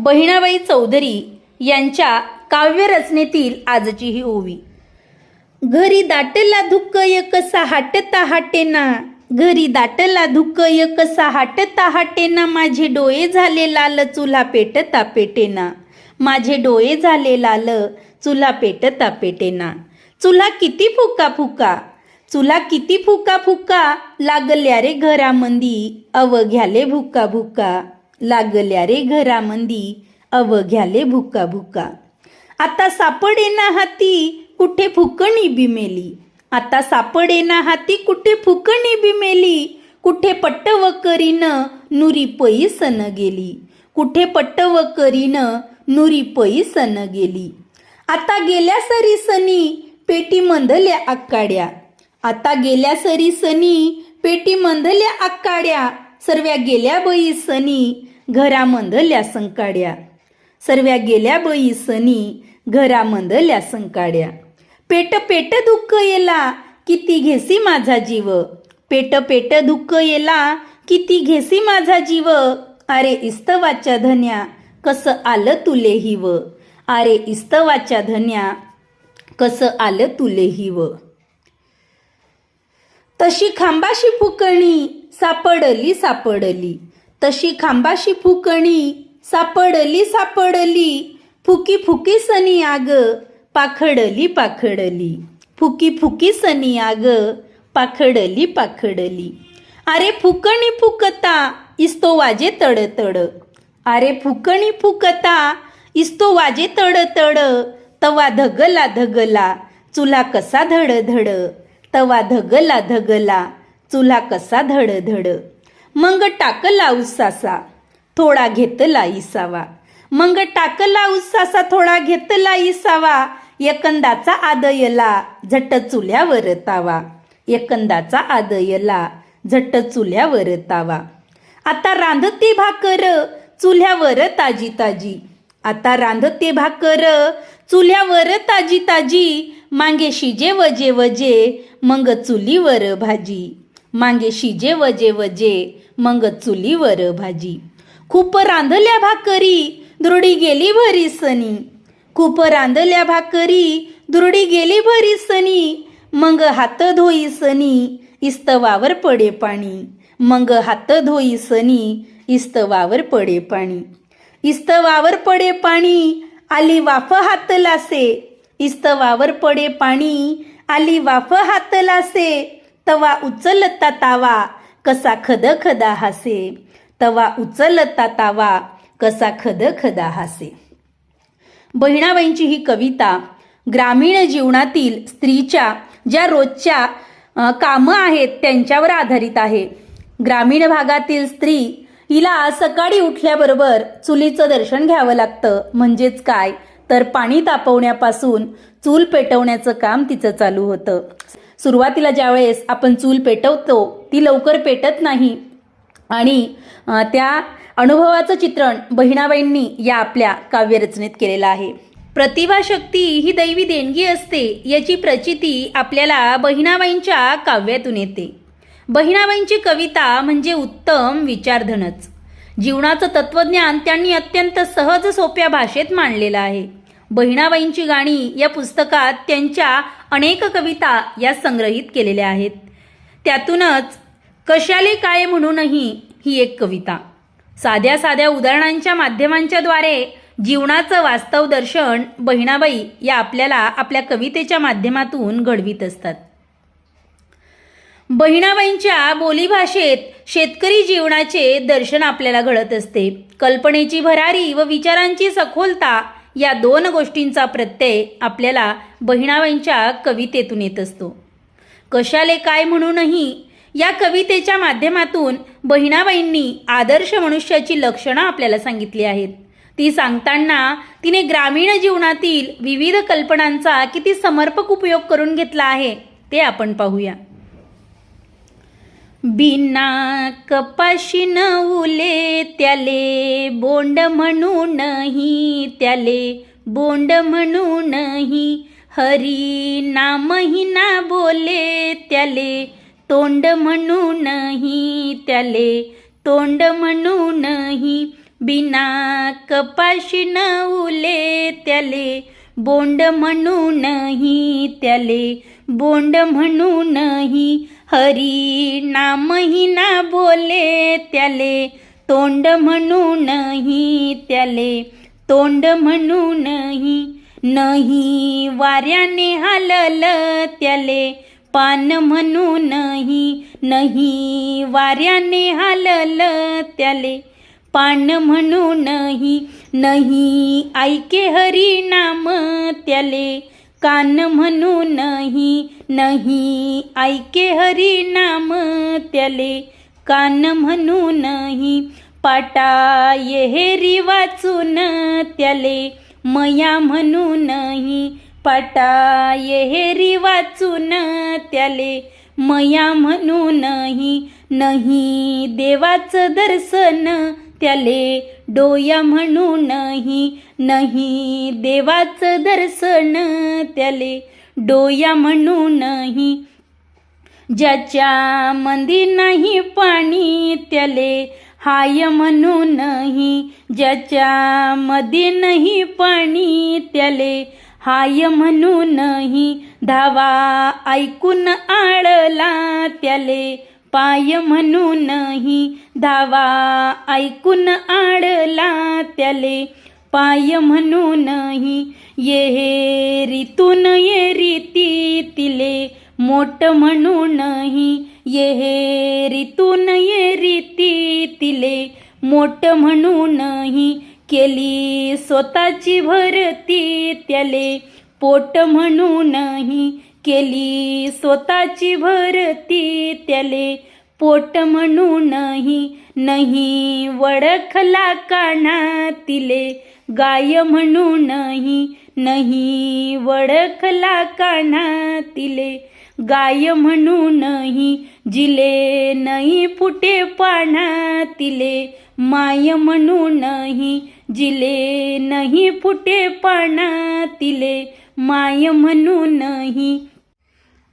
बहिणाबाई चौधरी यांच्या काव्यरचनेतील आजची ही ओवी. घरी दाटला धुक्क कसा हाटता हाटेना. घरी दाटला धुक्क कसा हाटता हाटेना. माझे डोळे झाले लाल चुला पेटता पेटेना. माझे डोळे झाले लाल चुला पेटता पेटेना. चुला किती फुका फुका. चुला किती फुका फुका. लागल्या रे घरामंदी. अवघ्याले भुका भुका. लागल्या रे घरामंदी. अवघ्याले भुका भुका. आता सापडेना हाती कुठे फुकणी बिमेली आता सापडेना हाती कुठे फुकणी बिमेली कुठे पट्टव करीन नुरी पई सन गेली. कुठे पट्टव करीन नुरी पई सन गेली. आता गेल्या सरी सनी पेटी मंदल्या आकाड्या. आता गेल्या सरी सनी पेटी मंदल्या आकाड्या. सर्व्या गेल्या बई सनी घरामंदल्या संकाड्या. सर्व्या गेल्या बई सनी घरा संकाड्या. पेट पेट दुःख येला किती घेसी माझा जीव. पेट पेट दुःख येला किती घेसी माझा जीव. अरे इस्तवाच्या धन्या कसं आलं तुले हिव. अरे इस्तवाच्या धन्या कसं आलं तुले हिव. तशी खांबाशी फुकणी सापडली सापडली. तशी खांबाशी फुकणी सापडली सापडली. फुकी फुकी सनी आग पाखडली पाखडली. फुकी फुकी सनी आग पाखडली पाखडली. अरे फुकणी फुकता इस्तो वाजे तड तड अरे फुकणी फुकता इस्तो वाजे तड तड तवा धगला धगला चुला कसा धड धड तवा धगला धगला चुला कसा धड धड मग टाकला उसासा थोडा घेतला इसावा मग टाकला उसासा थोडा घेतला इसावा एकंदाचा आदयला झट चुल्यावर तावा एकंदाचा आदयला झट चुल्यावर तावा आता रांधते भाकर चुल्यावर ताजी ताजी. आता रांधते भाकर चुल्यावर ताजी ताजी. मांगे शिजे वजे वजे मग चुलीवर भाजी. मांगे शिजे वजे वजे मग चुलीवर भाजी. खूप रांधल्या भाकरी दुरडी गेली भरी सनी. खूप रांधल्या भाकरी दुरडी गेली भरी सनी. मग हात धोई सनी इस्तवावर पडे पाणी. मग हात धोई सनी इस्तवावर पडे पाणी. इस्तवावर पडे पाणी आली वाफ हात लासे. इस्तवावर पडे पाणी आली वाफ हात लासे. तवा उचलता तावा कसा खद खदा हासे तवा उचलता तावा कसा खद खदा हासे. बहिणाबाईंची ही कविता ग्रामीण जीवनातील स्त्रीच्या ज्या रोजच्या कामं आहेत त्यांच्यावर आधारित आहे. ग्रामीण भागातील स्त्री हिला सकाळी उठल्याबरोबर चुलीचं दर्शन घ्यावं लागतं. म्हणजेच काय? तर पाणी तापवण्यापासून चूल पेटवण्याचं काम तिचं चालू होतं. सुरुवातीला ज्यावेळेस आपण चूल पेटवतो ती लवकर पेटत नाही. आणि त्या अनुभवाचं चित्रण बहिणाबाईंनी या आपल्या काव्यरचनेत केलेलं आहे. प्रतिभाशक्ती ही दैवी देणगी असते याची प्रचिती आपल्याला बहिणाबाईंच्या काव्यातून येते. बहिणाबाईंची कविता म्हणजे उत्तम विचारधनच. जीवनाचं तत्वज्ञान त्यांनी अत्यंत सहज सोप्या भाषेत मांडलेलं आहे. बहिणाबाईंची गाणी या पुस्तकात त्यांच्या अनेक कविता या संग्रहित केलेल्या आहेत. त्यातूनच कशाले काय म्हणूनही ही एक कविता. साध्या साध्या उदाहरणांच्या माध्यमांच्या द्वारे जीवनाचं वास्तव दर्शन बहिणाबाई या आपल्याला आपल्या कवितेच्या माध्यमातून घडवीत असतात. बहिणाबाईंच्या बोलीभाषेत शेतकरी जीवनाचे दर्शन आपल्याला घडत असते. कल्पनेची भरारी व विचारांची सखोलता या दोन गोष्टींचा प्रत्यय आपल्याला बहिणाबाईंच्या कवितेतून येत असतो. कशाले काय म्हणूनही या कवितेच्या माध्यमातून बहिणाबाईंनी आदर्श मनुष्याची लक्षणं आपल्याला सांगितली आहेत. ती सांगताना तिने ग्रामीण जीवनातील विविध कल्पनांचा किती समर्पक उपयोग करून घेतला आहे ते आपण पाहूया. बिना कपाशी न उले त्याले बोंड म्हणूनही त्याले बोंड म्हणूनही हरी नामही ना बोले त्याले तोंड म्हणूनही त्याले तोंड म्हणूनही बिना कपाशी न उले त्याले बोंड म्हणूनही त्याले बोंड म्हणूनही हरी नामही ना बोले त्याले तोंड म्हणूनही त्याले तोंड म्हणूनही नाही. वाऱ्याने हालल त्याले पान म्हणूनही नाही वाऱ्याने हालल त्याले पान म्हणूनही नाही ऐके हरी नाम त्याले कान म्हणूनही नाही ऐके हरी नाम त्याले कान म्हणूनही पाटा येहेरी वाचून त्याले मया म्हणूनही पाटा येहेरी वाचून त्याले मया म्हणूनही नाही. देवाचं दर्शन त्याले डोया म्हणूनही नाही देवाचं दर्शन त्याले डोया म्हणूनही ज्याच्या मंदी नाही पाणी त्याले हाय म्हणूनही ज्याच्या मदी नाही पाणी त्याले हाय म्हणूनही धावा ऐकून आळला त्याले पाय म्हणूनही धावा ऐकून आडला त्याले. पाय म्हणूनही ये हे ये रीती तिले. मोठ म्हणूनही ये हे ये रीती तिले. मोठ म्हणूनही केली स्वतःची भरती त्याले. पोट म्हणूनही केली. स्वतःची भरती त्याले पोट म्हणूनही नाही. वडखला काना तिले गाय म्हणूनही नाही. वडखला काना तिले गाय म्हणूनही जिले नाही फुटे पाना तिले माय म्हणूनही जिले नाही फुटे तिले माय म्हणूनही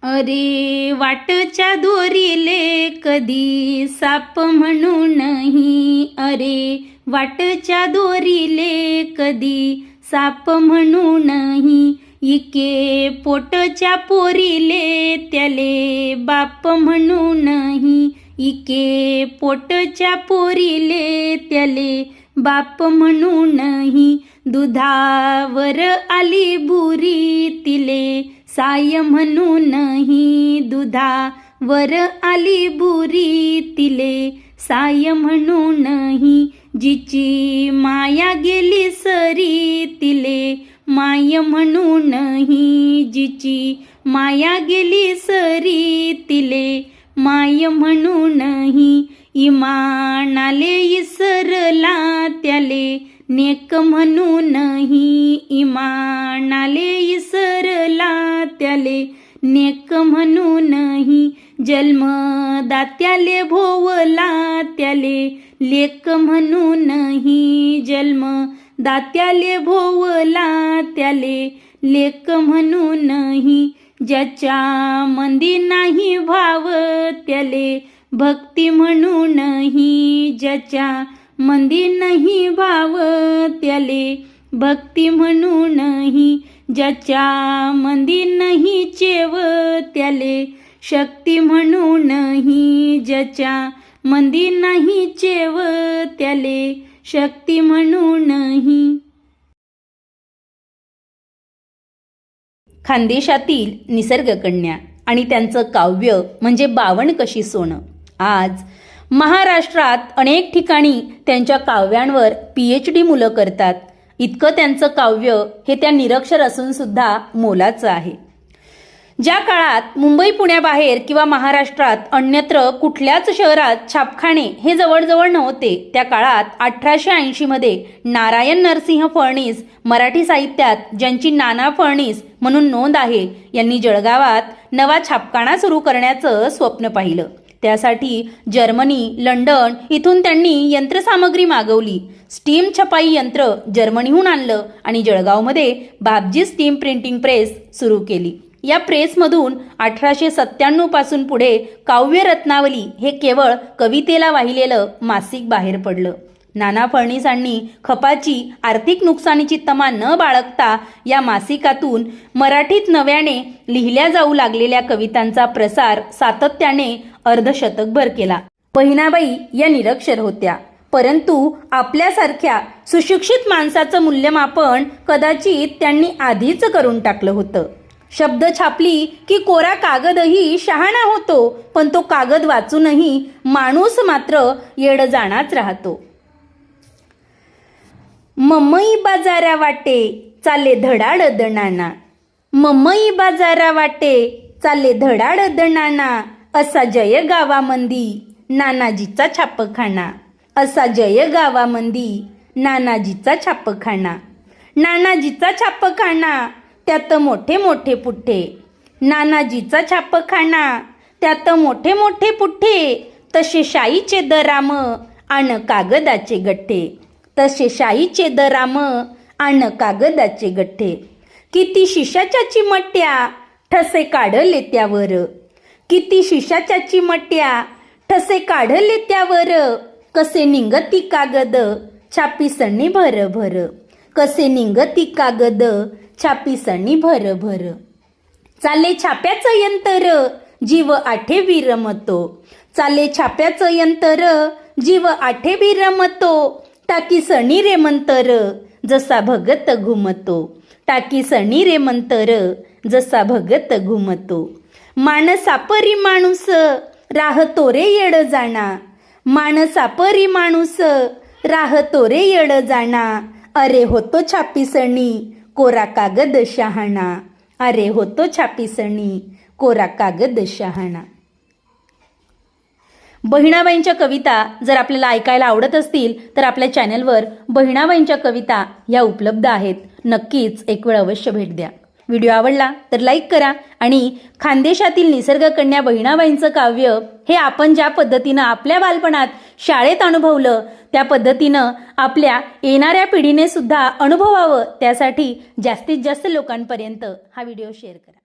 अरे वाटच्या दोरीले कधी साप म्हणूनही अरे वाटच्या दोरीले कधी साप म्हणूनही इके पोटच्या पोरीले त्याले बाप म्हणूनही इके पोटच्या पोरीले त्याले बाप म्हणूनही दुधावर आली बुरी तिले. साय म्हणूनही दुधावर आली बुरी तिले. साय म्हणूनही जिची माया गेली सरी तिले. माय म्हणूनही जिची माया गेली सरी तिले. माय म्हणूनही इमानाले इसरला त्याले नेक म्हणूनही इमानाले इसरला त्याले नेक म्हणूनही जन्मदात्याले भोवला त्याले लेक म्हणूनही जन्म दात्याले भोवला त्याले लेक म्हणूनही ज्याच्या मंदी नाही भाव त्याले भक्ती म्हणूनही ज्याच्या मंदी नाही भाव त्याले भक्ती म्हणूनही ज्याच्या मंदी नाही चेव त्याले शक्ती म्हणूनही ज्याच्या मंदी नाही चेव त्याले शक्ती म्हणूनही. खानदेशातील निसर्गकन्या आणि त्यांचं काव्य म्हणजे बावण कशी सोनं? आज महाराष्ट्रात अनेक ठिकाणी त्यांच्या काव्यांवर पी एच डी मुलं करतात. इतकं त्यांचं काव्य हे त्या निरक्षर असून सुद्धा मोलाचं आहे. ज्या काळात मुंबई पुण्याबाहेर किंवा महाराष्ट्रात अन्यत्र कुठल्याच शहरात छापखाने हे जवळजवळ नव्हते त्या काळात अठराशे ऐंशीमध्ये नारायण नरसिंह फडणीस मराठी साहित्यात ज्यांची नाना फळणीस म्हणून नोंद आहे यांनी जळगावात नवा छापखाना सुरू करण्याचं स्वप्न पाहिलं. त्यासाठी जर्मनी लंडन इथून त्यांनी यंत्रसामग्री मागवली. स्टीम छपाई यंत्र जर्मनीहून आणलं आणि जळगावमध्ये बाबजी स्टीम प्रिंटिंग प्रेस सुरू केली. या प्रेसमधून अठराशे सत्त्याण्णवपासून पुढे काव्य रत्नावली हे केवळ कवितेला वाहिलेलं मासिक बाहेर पडलं. नाना फडणीसांनी खपाची आर्थिक नुकसानीची तमा न बाळगता या मासिकातून मराठीत नव्याने लिहिल्या जाऊ लागलेल्या कवितांचा प्रसार सातत्याने अर्धशतकभर केला. बहिणाबाई या निरक्षर होत्या. परंतु आपल्यासारख्या सुशिक्षित माणसाचं मूल्यमापन कदाचित त्यांनी आधीच करून टाकलं होतं. शब्द छापली की कोरा कागदही शहाणा होतो पण तो कागद वाचूनही माणूस मात्र येड जाणाच राहतो. मम्मई बाजारा वाटे चाले धडाड दणाना मम्मई बाजारा वाटे चाले धडाड दणाना असा जय गावामंदी नानाजीचा छापखाना. असा जय गावामंदी नानाजीचा छापखाना. नानाजीचा छापखाना त्यात मोठे मोठे पुठ्ठे. नानाजीचा छापखाना त्यात मोठे मोठे पुठ्ठे. तसे शाईचे दराम आण कागदाचे गठ्ठे. तसे शाईचे दराम आण कागदाचे गठ्ठे. किती शिशाच्या चिमट्या ठसे काढले त्यावर. किती शिशाच्या चिमट्या ठसे काढले त्यावर. कसे निंगती कागद छापी सणी भर भर कसे निंगती कागद छापी सणी भर भर चाले छाप्याचं यंत्र जीव आठे विरमतो. चाले छाप्याचं यंत्र जीव आठे विरमतो. टाकी सणी रे मंतर जसा भगत घुमतो. टाकी सणी रे मंतर जसा भगत घुमतो. माणसापरी माणूस राहतो रे येड जाणा. माणसापरी माणूस राहतो रे येड जाणा. अरे होतो छापिसणी कोरा कागद शहाणा. अरे होतो छापिसणी कोरा कागद शहाणा. बहिणाबाईंच्या कविता जर आपल्याला ऐकायला आवडत असतील तर आपल्या चॅनलवर बहिणाबाईंच्या कविता ह्या उपलब्ध आहेत. नक्कीच एक वेळ अवश्य भेट द्या. व्हिडिओ आवडला तर लाईक करा आणि खानदेशातील निसर्गकन्या बहिणाबाईंचं काव्य हे आपण ज्या पद्धतीनं आपल्या बालपणात शाळेत अनुभवलं त्या पद्धतीनं आपल्या येणाऱ्या पिढीने सुद्धा अनुभवावं त्यासाठी जास्तीत जास्त लोकांपर्यंत हा व्हिडिओ शेअर करा.